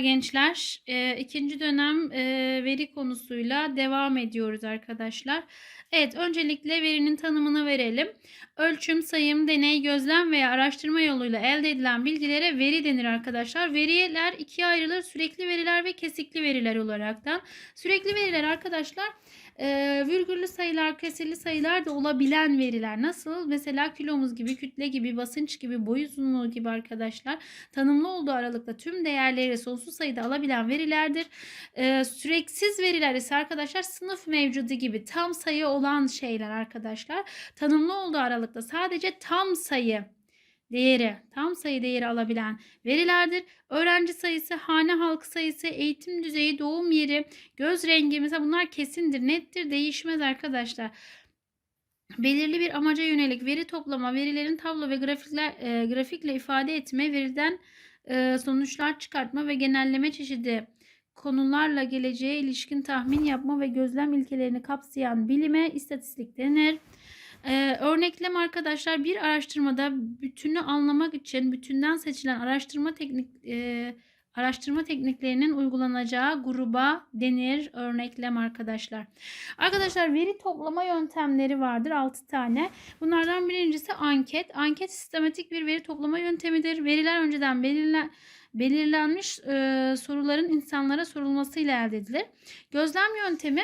gençler. Ee, ikinci dönem e, veri konusuyla devam ediyoruz arkadaşlar. Evet öncelikle verinin tanımını verelim. Ölçüm, sayım, deney, gözlem veya araştırma yoluyla elde edilen bilgilere veri denir arkadaşlar. Veriler ikiye ayrılır. Sürekli veriler ve kesikli veriler olaraktan. Sürekli veriler arkadaşlar e, virgüllü sayılar, kesirli sayılar da olabilen veriler. Nasıl? Mesela kilomuz gibi, kütle gibi, basınç gibi, boy uzunluğu gibi arkadaşlar. Tanımlı olduğu aralıkta tüm değerleri sonsuz sayıda alabilen verilerdir. E, süreksiz veriler ise arkadaşlar sınıf mevcudu gibi tam sayı olan şeyler arkadaşlar. Tanımlı olduğu aralıkta sadece tam sayı değeri, tam sayı değeri alabilen verilerdir. Öğrenci sayısı, hane halkı sayısı, eğitim düzeyi, doğum yeri, göz rengi mesela bunlar kesindir, nettir, değişmez arkadaşlar. Belirli bir amaca yönelik veri toplama, verilerin tablo ve grafikler, e, grafikle ifade etme, veriden e, sonuçlar çıkartma ve genelleme çeşidi konularla geleceğe ilişkin tahmin yapma ve gözlem ilkelerini kapsayan bilime istatistik denir. Ee, örneklem arkadaşlar bir araştırmada bütünü anlamak için bütünden seçilen araştırma teknik e, araştırma tekniklerinin uygulanacağı gruba denir örneklem arkadaşlar. Arkadaşlar veri toplama yöntemleri vardır 6 tane. Bunlardan birincisi anket. Anket sistematik bir veri toplama yöntemidir. Veriler önceden belirlen belirlenmiş e, soruların insanlara sorulmasıyla elde edilir. Gözlem yöntemi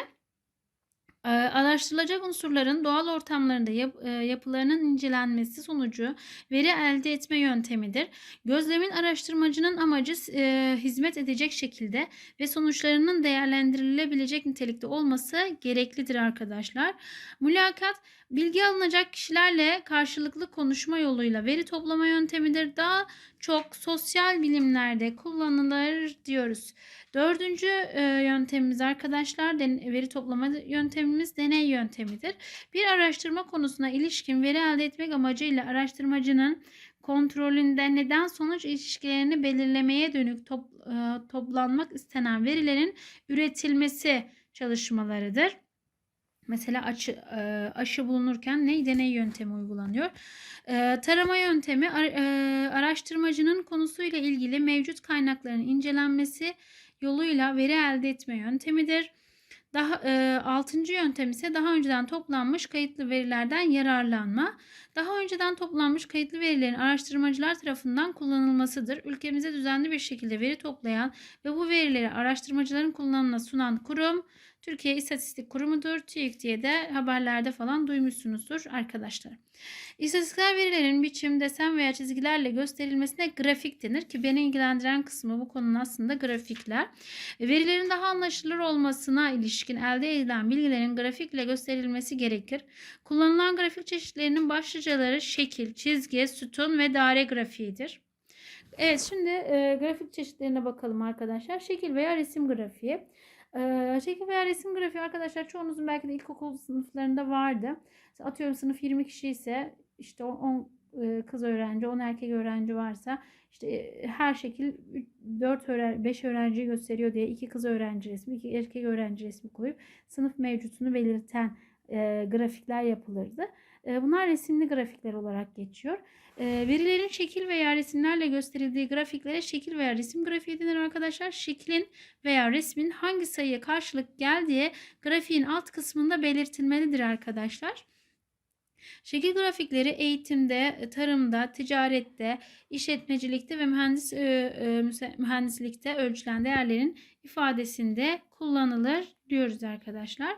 araştırılacak unsurların doğal ortamlarında yap, e, yapılarının incelenmesi sonucu veri elde etme yöntemidir. Gözlemin araştırmacının amacı e, hizmet edecek şekilde ve sonuçlarının değerlendirilebilecek nitelikte olması gereklidir arkadaşlar. Mülakat bilgi alınacak kişilerle karşılıklı konuşma yoluyla veri toplama yöntemidir. Daha çok sosyal bilimlerde kullanılır diyoruz. Dördüncü e, yöntemimiz arkadaşlar veri toplama yöntemimiz deney yöntemidir. Bir araştırma konusuna ilişkin veri elde etmek amacıyla araştırmacının kontrolünde neden sonuç ilişkilerini belirlemeye dönük top, e, toplanmak istenen verilerin üretilmesi çalışmalarıdır. Mesela aşı, e, aşı bulunurken ne deney yöntemi uygulanıyor? E, tarama yöntemi e, araştırmacının konusuyla ilgili mevcut kaynakların incelenmesi yoluyla veri elde etme yöntemidir. Daha e, altıncı yöntem ise daha önceden toplanmış kayıtlı verilerden yararlanma. Daha önceden toplanmış kayıtlı verilerin araştırmacılar tarafından kullanılmasıdır. Ülkemize düzenli bir şekilde veri toplayan ve bu verileri araştırmacıların kullanımına sunan kurum Türkiye İstatistik Kurumu'dur. TÜİK diye de haberlerde falan duymuşsunuzdur arkadaşlar. İstatistiksel verilerin biçim, desen veya çizgilerle gösterilmesine grafik denir ki beni ilgilendiren kısmı bu konunun aslında grafikler. Verilerin daha anlaşılır olmasına ilişkin elde edilen bilgilerin grafikle gösterilmesi gerekir. Kullanılan grafik çeşitlerinin başlıcaları şekil, çizgi, sütun ve daire grafiğidir. Evet şimdi e, grafik çeşitlerine bakalım arkadaşlar. Şekil veya resim grafiği. Ee, şekil veya resim grafiği arkadaşlar çoğunuzun belki de ilkokul sınıflarında vardı. Atıyorum sınıf 20 kişi ise işte 10 e, kız öğrenci, 10 erkek öğrenci varsa işte e, her şekil 4 öğrenci, 5 öğrenci gösteriyor diye iki kız öğrenci resmi, iki erkek öğrenci resmi koyup sınıf mevcutunu belirten e, grafikler yapılırdı. Bunlar resimli grafikler olarak geçiyor. Verilerin şekil veya resimlerle gösterildiği grafiklere şekil veya resim grafiği denir arkadaşlar. Şeklin veya resmin hangi sayıya karşılık geldiği grafiğin alt kısmında belirtilmelidir arkadaşlar. Şekil grafikleri eğitimde, tarımda, ticarette, işletmecilikte ve mühendis mühendislikte ölçülen değerlerin ifadesinde kullanılır diyoruz arkadaşlar.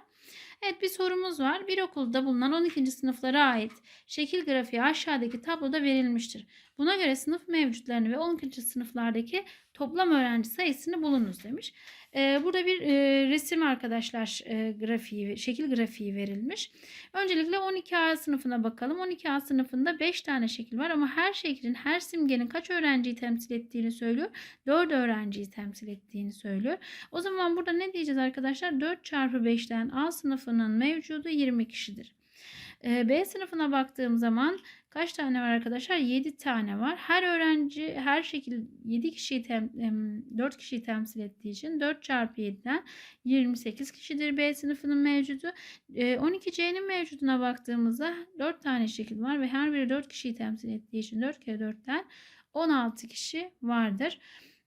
Evet bir sorumuz var. Bir okulda bulunan 12. sınıflara ait şekil grafiği aşağıdaki tabloda verilmiştir. Buna göre sınıf mevcutlarını ve 12. sınıflardaki toplam öğrenci sayısını bulunuz demiş. Ee, burada bir e, resim arkadaşlar e, grafiği, şekil grafiği verilmiş. Öncelikle 12A sınıfına bakalım. 12A sınıfında 5 tane şekil var ama her şeklin, her simgenin kaç öğrenciyi temsil ettiğini söylüyor. 4 öğrenciyi temsil ettiğini söylüyor. O zaman burada ne diyeceğiz arkadaşlar? 4 çarpı 5'ten A sınıfının mevcudu 20 kişidir. Ee, B sınıfına baktığım zaman kaç tane var arkadaşlar? 7 tane var. Her öğrenci her şekilde 7 kişiyi tem, 4 kişiyi temsil ettiği için 4 çarpı 7'den 28 kişidir B sınıfının mevcudu. 12C'nin ee, mevcuduna baktığımızda 4 tane şekil var ve her biri 4 kişiyi temsil ettiği için 4 kere 4'ten 16 kişi vardır.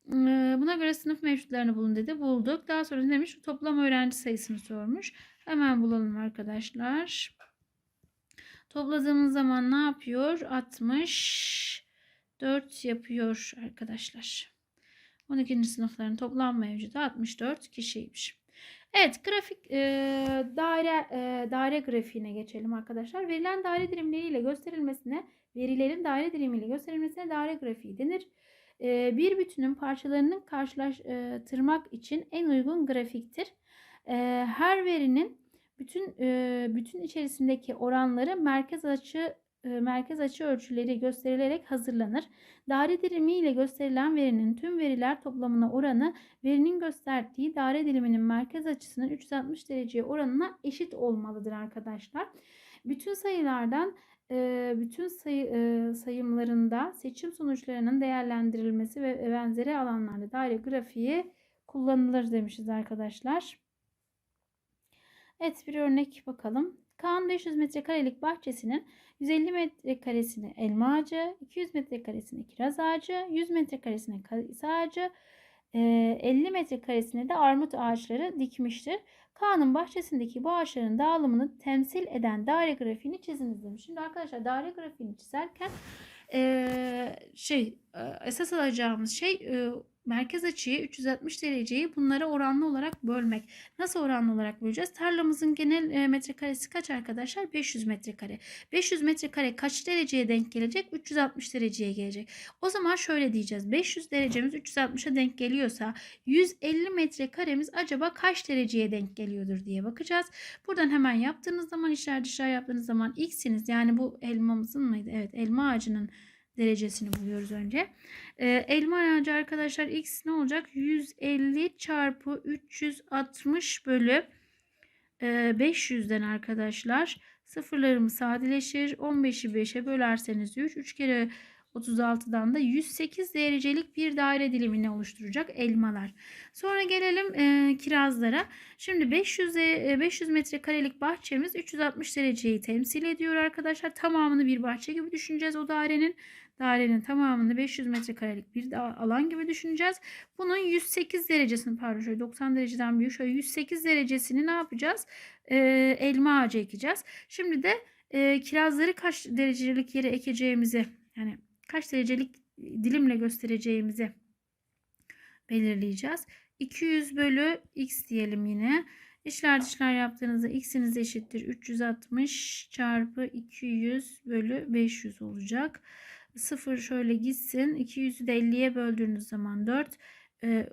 Buna göre sınıf mevcutlarını bulun dedi. Bulduk. Daha sonra demiş? Toplam öğrenci sayısını sormuş. Hemen bulalım arkadaşlar. Topladığımız zaman ne yapıyor? 64 yapıyor arkadaşlar. 12. sınıfların toplam mevcudu 64 kişiymiş. Evet grafik e, daire e, daire grafiğine geçelim arkadaşlar. Verilen daire dilimleriyle gösterilmesine verilerin daire dilimiyle gösterilmesine daire grafiği denir. Bir bütünün parçalarının karşılaştırmak için en uygun grafiktir. Her verinin bütün bütün içerisindeki oranları merkez açı merkez açı ölçüleri gösterilerek hazırlanır. Daire dilimi ile gösterilen verinin tüm veriler toplamına oranı verinin gösterdiği daire diliminin merkez açısının 360 dereceye oranına eşit olmalıdır arkadaşlar. Bütün sayılardan bütün sayı e, sayımlarında seçim sonuçlarının değerlendirilmesi ve benzeri alanlarda daire grafiği kullanılır demişiz arkadaşlar. Evet bir örnek bakalım. Kaan 500 metrekarelik bahçesinin 150 metrekaresine elma ağacı, 200 metrekaresine kiraz ağacı, 100 metrekaresine kayısı ağacı, 50 metrekaresine de armut ağaçları dikmiştir. Kaan'ın bahçesindeki bu ağaçların dağılımını temsil eden daire grafiğini çiziniz demiş. Şimdi arkadaşlar daire grafiğini çizerken şey esas alacağımız şey merkez açıyı 360 dereceyi bunlara oranlı olarak bölmek. Nasıl oranlı olarak böleceğiz? Tarlamızın genel e, metrekaresi kaç arkadaşlar? 500 metrekare. 500 metrekare kaç dereceye denk gelecek? 360 dereceye gelecek. O zaman şöyle diyeceğiz. 500 derecemiz 360'a denk geliyorsa 150 metrekaremiz acaba kaç dereceye denk geliyordur diye bakacağız. Buradan hemen yaptığınız zaman işler dışarı yaptığınız zaman x'iniz yani bu elmamızın mıydı? Evet elma ağacının derecesini buluyoruz önce. Ee, elma ağacı arkadaşlar x ne olacak? 150 çarpı 360 bölü e, 500'den arkadaşlar. Sıfırlarımız sadeleşir. 15'i 5'e bölerseniz 3. 3 kere 36'dan da 108 derecelik bir daire dilimini oluşturacak elmalar. Sonra gelelim e, kirazlara. Şimdi 500 e, 500 metrekarelik bahçemiz 360 dereceyi temsil ediyor arkadaşlar. Tamamını bir bahçe gibi düşüneceğiz o dairenin. Dairenin tamamını 500 metrekarelik bir alan gibi düşüneceğiz. Bunun 108 derecesini pardon şöyle 90 dereceden büyük şöyle 108 derecesini ne yapacağız? E, elma ağacı ekeceğiz. Şimdi de e, kirazları kaç derecelik yere ekeceğimizi yani kaç derecelik dilimle göstereceğimizi belirleyeceğiz. 200 bölü x diyelim yine. İşler dışlar yaptığınızda x'iniz eşittir 360 çarpı 200 bölü 500 olacak. 0 şöyle gitsin. 200'ü de 50'ye böldüğünüz zaman 4.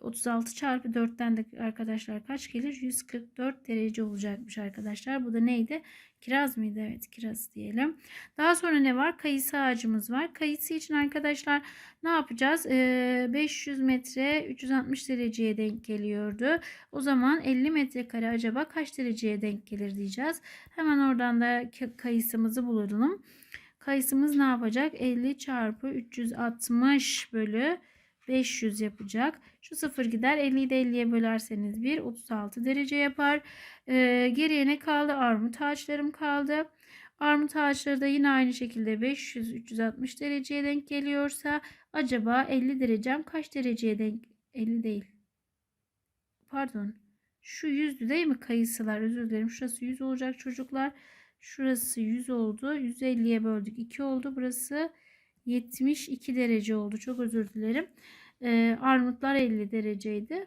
36 çarpı 4'ten de arkadaşlar kaç gelir? 144 derece olacakmış arkadaşlar. Bu da neydi? Kiraz mıydı? Evet kiraz diyelim. Daha sonra ne var? Kayısı ağacımız var. Kayısı için arkadaşlar ne yapacağız? 500 metre 360 dereceye denk geliyordu. O zaman 50 metrekare acaba kaç dereceye denk gelir diyeceğiz. Hemen oradan da kayısımızı bulalım. Kayısımız ne yapacak? 50 çarpı 360 bölü 500 yapacak. Şu sıfır gider. 50'yi de 50'ye bölerseniz 1 36 derece yapar. Ee, geriye ne kaldı? Armut ağaçlarım kaldı. Armut ağaçları da yine aynı şekilde 500-360 dereceye denk geliyorsa acaba 50 derecem kaç dereceye denk? 50 değil. Pardon. Şu 100'dü değil mi kayısılar? Özür dilerim. Şurası 100 olacak çocuklar. Şurası 100 oldu. 150'ye böldük. 2 oldu. Burası 72 derece oldu. Çok özür dilerim. Ee, armutlar 50 dereceydi.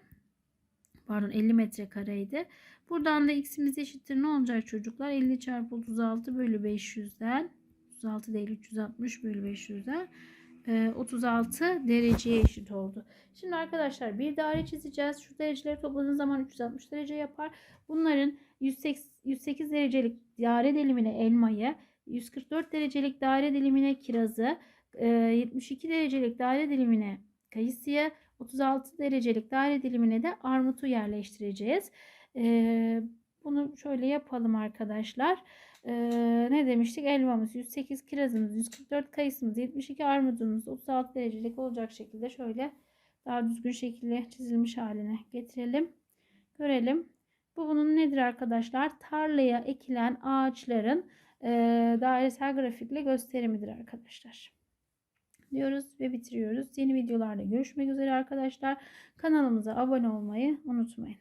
Pardon 50 metrekareydi. Buradan da x'imiz eşittir ne olacak çocuklar? 50 çarpı 36 bölü 500'den 36 değil 360 bölü 500'den 36 dereceye eşit oldu. Şimdi arkadaşlar bir daire çizeceğiz. Şu dereceleri topladığınız zaman 360 derece yapar. Bunların 108, 108 derecelik daire dilimine elmayı, 144 derecelik daire dilimine kirazı, 72 derecelik daire dilimine kayısıya, 36 derecelik daire dilimine de armutu yerleştireceğiz. Şöyle yapalım arkadaşlar. ne demiştik? Elmamız 108, kirazımız 144, kayısımız 72, armudumuz 36 derecelik olacak şekilde şöyle daha düzgün şekilde çizilmiş haline getirelim. Görelim. Bu bunun nedir arkadaşlar? Tarlaya ekilen ağaçların e, dairesel grafikle gösterimidir arkadaşlar. diyoruz ve bitiriyoruz. Yeni videolarda görüşmek üzere arkadaşlar. Kanalımıza abone olmayı unutmayın.